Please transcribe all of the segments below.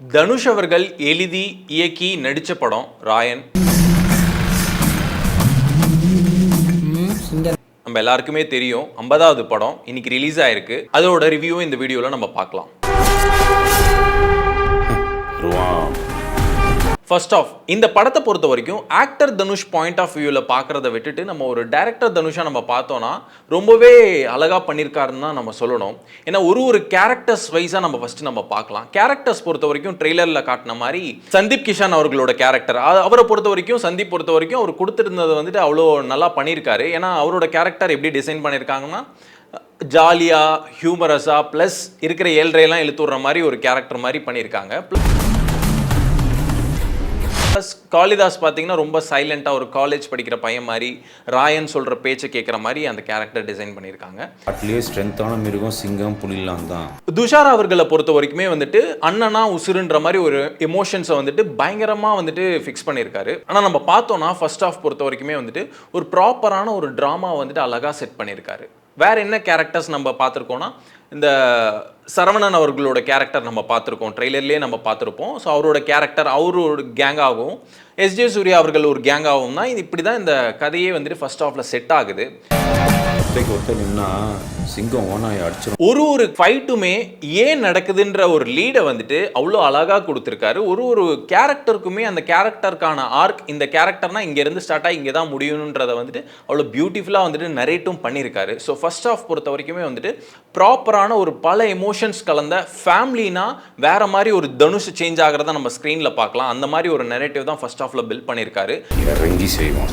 தனுஷ் அவர்கள் எழுதி இயக்கி நடித்த படம் ராயன். நம்ம எல்லாருக்குமே தெரியும் ஐம்பதாவது படம் இன்னைக்கு ரிலீஸ் ஆயிருக்கு. அதோட ரிவ்யூ இந்த வீடியோவில் நம்ம பார்க்கலாம். ஃபர்ஸ்ட் ஆஃப் இந்த படத்தை பொறுத்த வரைக்கும் ஆக்டர் தனுஷ் பாயிண்ட் ஆஃப் வியூவில் பார்க்குறத விட்டுட்டு நம்ம ஒரு டேரக்டர் தனுஷாக நம்ம பார்த்தோன்னா ரொம்பவே அழகாக பண்ணியிருக்காருன்னு தான் நம்ம சொல்லணும். ஏன்னா ஒரு ஒரு கேரக்டர்ஸ் வைஸாக நம்ம ஃபஸ்ட்டு நம்ம பார்க்கலாம். கேரக்டர்ஸ் பொறுத்த வரைக்கும் ட்ரெய்லரில் காட்டின மாதிரி சந்தீப் கிஷான் அவர்களோட கேரக்டர் அவரை பொறுத்த வரைக்கும் சந்தீப் பொறுத்த வரைக்கும் அவர் கொடுத்துருந்தது வந்துட்டு அவ்வளோ நல்லா பண்ணியிருக்காரு ஏன்னா அவரோட கேரக்டர் எப்படி டிசைன் பண்ணியிருக்காங்கன்னா ஜாலியாக ஹியூமரஸாக ப்ளஸ் இருக்கிற ஏழ்றையெல்லாம் இழுத்து விடுற மாதிரி ஒரு கேரக்டர் மாதிரி பண்ணியிருக்காங்க ப்ளஸ் காளிதாஸ் பார்த்தீங்கன்னா ரொம்ப சைலண்ட்டாக ஒரு காலேஜ் படிக்கிற பையன் மாதிரி ராயன் சொல்கிற பேச்சை கேட்குற மாதிரி அந்த கேரக்டர் டிசைன் பண்ணியிருக்காங்க. காட்டிலேயே ஸ்ட்ரென்த்தான மிருகம் சிங்கம் புலிலாம் தான். துஷார் அவர்களை பொறுத்த வரைக்குமே வந்துட்டு அண்ணனா உசுருன்ற மாதிரி ஒரு எமோஷன்ஸை வந்துட்டு பயங்கரமாக வந்துட்டு ஃபிக்ஸ் பண்ணியிருக்காரு. ஆனால் நம்ம பார்த்தோன்னா ஃபர்ஸ்ட் ஆஃப் பொறுத்த வரைக்குமே வந்துட்டு ஒரு ப்ராப்பரான ஒரு ட்ராமா வந்துட்டு அழகாக செட் பண்ணியிருக்காரு. வேற என்ன கேரக்டர்ஸ் நம்ம பார்த்துருக்கோம்னா இந்த சரவணன் அவர்களோட கேரக்டர் நம்ம பார்த்துருக்கோம். ட்ரெய்லர்லேயே நம்ம பார்த்துருப்போம். ஸோ அவரோட கேரக்டர் அவரோட ஒரு கேங்காகவும் எஸ்ஜே சூர்யா அவர்கள் ஒரு கேங்காகவும் தான் இது இப்படி தான் இந்த கதையே வந்துட்டு ஃபர்ஸ்ட் ஆஃபில் செட் ஆகுது. ஒத்தைக்கு ஒத்த நின்னா சிங்கம் ஓனாய் அடிச்சிடும் ஒரு ஒரு ஃபைட்டுமே ஏன் நடக்குதுன்ற ஒரு லீடை வந்துட்டு அவ்வளோ அழகாக கொடுத்துருக்காரு. ஒரு ஒரு கேரக்டருக்குமே அந்த கேரக்டருக்கான ஆர்க் இந்த கேரக்டர்னா இங்கேருந்து ஸ்டார்ட் ஆகி இங்கே தான் முடியணுன்றதை வந்துட்டு அவ்வளோ பியூட்டிஃபுல்லாக வந்துட்டு நரேட்டும் பண்ணியிருக்காரு. ஸோ ஃபர்ஸ்ட் ஆஃப் பொறுத்த வரைக்குமே வந்துட்டு ப்ராப்பரான ஒரு பல எமோஷன்ஸ் கலந்த ஃபேமிலினா வேற மாதிரி ஒரு தனுஷ் சேஞ்ச் ஆகிறத நம்ம ஸ்க்ரீனில் பார்க்கலாம். அந்த மாதிரி ஒரு நெரேட்டிவ் தான் ஃபர்ஸ்ட் ஆஃபில் பில்ட் பண்ணியிருக்காரு. இறங்கி செய்வோம்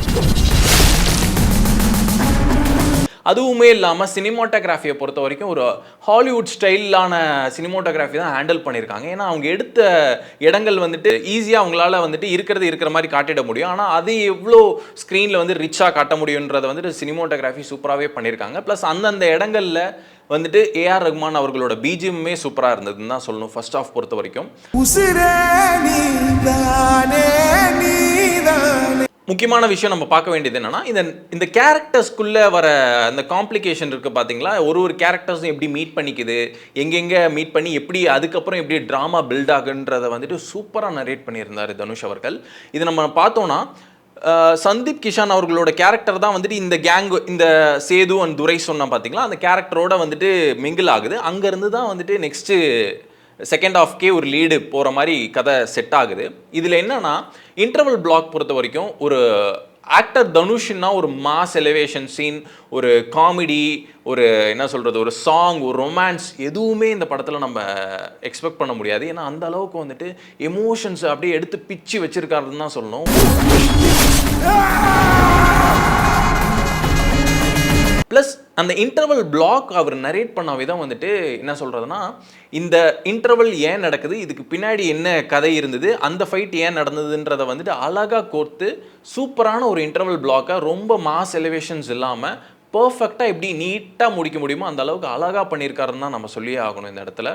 அதுவுமே இல்லாமல் சினிமாட்டோகிராஃபியை பொறுத்த வரைக்கும் ஒரு ஹாலிவுட் ஸ்டைலான சினிமாட்டோகிராஃபி தான் ஹேண்டில் பண்ணியிருக்காங்க. ஏன்னா அவங்க எடுத்த இடங்கள் வந்துட்டு ஈஸியாக அவங்களால வந்துட்டு இருக்கிறது இருக்கிற மாதிரி காட்டிட முடியும். ஆனால் அது எவ்வளோ ஸ்க்ரீனில் வந்து ரிச்சாக காட்ட முடியுன்றதை வந்துட்டு சினிமாட்டோகிராஃபி சூப்பராகவே பண்ணியிருக்காங்க. ப்ளஸ் அந்தந்த இடங்களில் வந்துட்டு ஏஆர் ரஹ்மான் அவர்களோட பிஜிஎம்மே சூப்பராக இருந்ததுன்னு தான் சொல்லணும் ஃபர்ஸ்ட் ஆஃப் பொறுத்த வரைக்கும். உசிரே நீதானே நீதானே முக்கியமான விஷயம் நம்ம பார்க்க வேண்டியது என்னன்னா இந்த இந்த கேரக்டர்ஸ்க்குள்ளே வர அந்த காம்ப்ளிகேஷன் இருக்குது பார்த்தீங்களா ஒரு ஒரு கேரக்டர்ஸும் எப்படி மீட் பண்ணிக்குது? எங்கெங்கே மீட் பண்ணி எப்படி அதுக்கப்புறம் எப்படி ட்ராமா பில்ட் ஆகுன்றதை வந்துட்டு சூப்பராக நரேட் பண்ணியிருந்தார் தனுஷ் அவர்கள். இது நம்ம பார்த்தோன்னா சந்தீப் கிஷான் அவர்களோட கேரக்டர் தான் வந்துட்டு இந்த கேங் இந்த சேது அண்ட் துரை சொன்னால் பார்த்தீங்களா அந்த கேரக்டரோட வந்துட்டு மிங்கிள் ஆகுது. அங்கேருந்து தான் வந்துட்டு நெக்ஸ்ட்டு செகண்ட் ஆஃப்கே ஒரு லீடு போகிற மாதிரி கதை செட் ஆகுது. இதில் என்னன்னா இன்டர்வல் பிளாக் பொறுத்த வரைக்கும் ஒரு ஆக்டர் தனுஷ்னா ஒரு மாஸ் எலிவேஷன் சீன் ஒரு காமெடி ஒரு என்ன சொல்கிறது ஒரு சாங் ஒரு ரொமான்ஸ் எதுவுமே இந்த படத்தில் நம்ம எக்ஸ்பெக்ட் பண்ண முடியாது. ஏன்னா அந்த அளவுக்கு வந்துட்டு எமோஷன்ஸ் அப்படியே எடுத்து பிச்சு வச்சுருக்காருன்னு தான் சொல்லணும். ப்ளஸ் அந்த இன்டர்வல் பிளாக் அவர் நரேட் பண்ண விதம் வந்துட்டு என்ன சொல்கிறதுனா இந்த இன்டர்வல் ஏன் நடக்குது இதுக்கு பின்னாடி என்ன கதை இருந்தது அந்த ஃபைட் ஏன் நடந்ததுன்றதை வந்துட்டு அழகாக கோர்த்து சூப்பரான ஒரு இன்டர்வல் பிளாக்கை ரொம்ப மாஸ் எலிவேஷன்ஸ் இல்லாமல் பர்ஃபெக்டாக எப்படி நீட்டாக முடிக்க முடியுமோ அந்த அளவுக்கு அழகாக பண்ணியிருக்காருன்னு தான் நம்ம சொல்லியே ஆகணும் இந்த இடத்துல.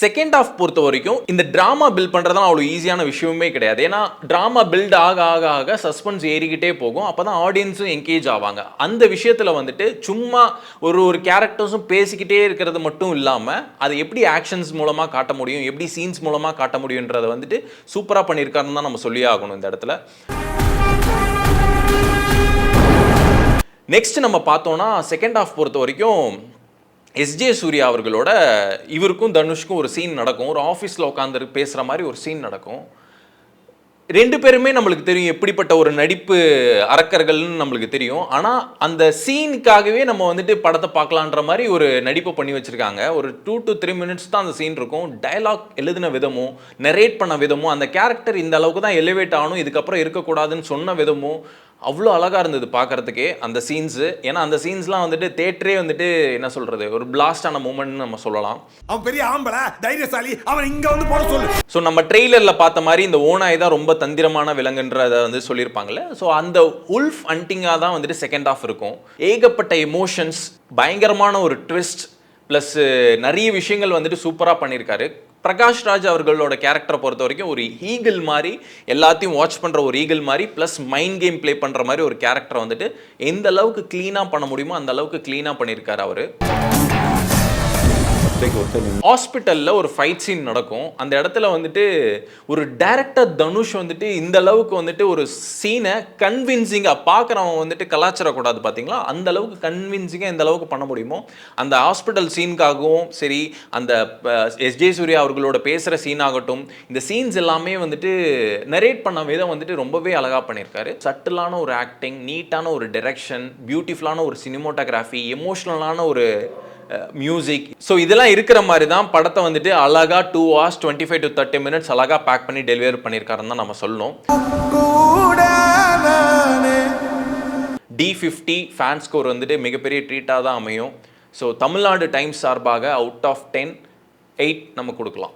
செகண்ட் ஆஃப் பொறுத்த வரைக்கும் இந்த ட்ராமா பில்ட் பண்ணுறதுலாம் அவ்வளோ ஈஸியான விஷயமே கிடையாது. ஏன்னா ட்ராமா பில்ட் ஆக ஆக ஆக சஸ்பென்ஸ் ஏறிக்கிட்டே போகும். அப்போ தான் ஆடியன்ஸும் என்கேஜ் ஆவாங்க. அந்த விஷயத்தில் வந்துட்டு சும்மா ஒரு ஒரு கேரக்டர்ஸும் பேசிக்கிட்டே இருக்கிறது மட்டும் இல்லாமல் அதை எப்படி ஆக்ஷன்ஸ் மூலமாக காட்ட முடியும் எப்படி சீன்ஸ் மூலமாக காட்ட முடியுன்றதை வந்துட்டு சூப்பராக பண்ணியிருக்காருன்னு தான் நம்ம சொல்லியே ஆகணும் இந்த இடத்துல. நெக்ஸ்ட் நம்ம பார்த்தோன்னா செகண்ட் ஆஃப் பொறுத்த வரைக்கும் எஸ்ஜே சூர்யா அவர்களோட இவருக்கும் தனுஷ்க்கும் ஒரு சீன் நடக்கும். ஒரு ஆஃபீஸில் உட்காந்து பேசுகிற மாதிரி ஒரு சீன் நடக்கும். ரெண்டு பேருமே நம்மளுக்கு தெரியும் எப்படிப்பட்ட ஒரு நடிப்பு அரக்கர்கள்னு நம்மளுக்கு தெரியும். ஆனால் அந்த சீனுக்காகவே நம்ம வந்துட்டு படத்தை பார்க்கலான்ற மாதிரி ஒரு நடிப்பை பண்ணி வச்சுருக்காங்க. ஒரு டூ டு த்ரீ மினிட்ஸ் தான் அந்த சீன் இருக்கும். டைலாக் எழுதின விதமும் நெரேட் பண்ண விதமும் அந்த கேரக்டர் இந்த அளவுக்கு தான் எலிவேட் ஆகணும் இதுக்கப்புறம் இருக்கக்கூடாதுன்னு சொன்ன விதமும் அவ்வளோ அழகாக இருந்தது பார்க்கறதுக்கே அந்த சீன்ஸு ஏன்னா அந்த சீன்ஸ்லாம் வந்துட்டு தேட்டரே வந்துட்டு என்ன சொல்கிறது ஒரு பிளாஸ்டான மூமெண்ட்னு நம்ம சொல்லலாம். அவன் பெரிய ஆம்பளை தைரியசாலி அவன் இங்க வந்து போட சொல்லு. ஸோ நம்ம ட்ரெய்லரில் பார்த்த மாதிரி இந்த ஓனாய் தான் ரொம்ப தந்திரமான விலங்குன்றதை வந்து சொல்லியிருப்பாங்கல்ல. ஸோ அந்த உல்ஃப் அண்டிங்காக தான் வந்துட்டு செகண்ட் ஆஃப் இருக்கும். ஏகப்பட்ட எமோஷன்ஸ் பயங்கரமான ஒரு ட்விஸ்ட் ப்ளஸ் நிறைய விஷயங்கள் வந்துட்டு சூப்பராக பண்ணியிருக்காரு. பிரகாஷ் ராஜ் அவர்களோட கேரக்டரை பொறுத்த வரைக்கும் ஒரு ஈகிள் மாதிரி எல்லாத்தையும் வாட்ச் பண்ணுற ஒரு ஈகிள் மாதிரி ப்ளஸ் மைண்ட் கேம் ப்ளே பண்ணுற மாதிரி ஒரு கேரக்டரை வந்துட்டு எந்த அளவுக்கு க்ளீனாக பண்ண முடியுமோ அந்த அளவுக்கு க்ளீனாக பண்ணியிருக்காரு அவர். ஹாஸ்பிட்டலில் ஒரு ஃபைட் சீன் நடக்கும். அந்த இடத்துல வந்துட்டு ஒரு டேரக்டர் தனுஷ் வந்துட்டு இந்த அளவுக்கு வந்துட்டு ஒரு சீனை கன்வின்சிங்காக பார்க்குறவன் வந்துட்டு கலாச்சாரக்கூடாது பார்த்தீங்களா அந்த அளவுக்கு கன்வின்சிங்காக எந்த அளவுக்கு பண்ண முடியுமோ? அந்த ஹாஸ்பிட்டல் சீனுக்காகவும் சரி அந்த எஸ்ஜே சூர்யா அவர்களோட பேசுகிற சீன் ஆகட்டும் இந்த சீன்ஸ் எல்லாமே வந்துட்டு நரேட் பண்ண விதம் வந்துட்டு ரொம்பவே அழகாக பண்ணியிருக்காரு. சட்டிலான ஒரு ஆக்டிங் நீட்டான ஒரு டைரக்ஷன் பியூட்டிஃபுல்லான ஒரு சினிமோட்டோகிராஃபி எமோஷ்னலான ஒரு மியூசிக் ஸோ இதெல்லாம் இருக்கிற மாதிரி தான் படத்தை வந்துட்டு அழகா two hours twenty five to thirty minutes அழகாக பேக் பண்ணி டெலிவரி பண்ணியிருக்காருன்னு தான் நம்ம சொல்லணும். டி ஃபிஃப்டி ஃபேன் ஸ்கோர் வந்துட்டு மிகப்பெரிய ட்ரீட்டாக தான் அமையும். ஸோ தமிழ்நாடு டைம்ஸ் சார்பாக அவுட் ஆஃப் டென் எயிட் நம்ம கொடுக்கலாம்.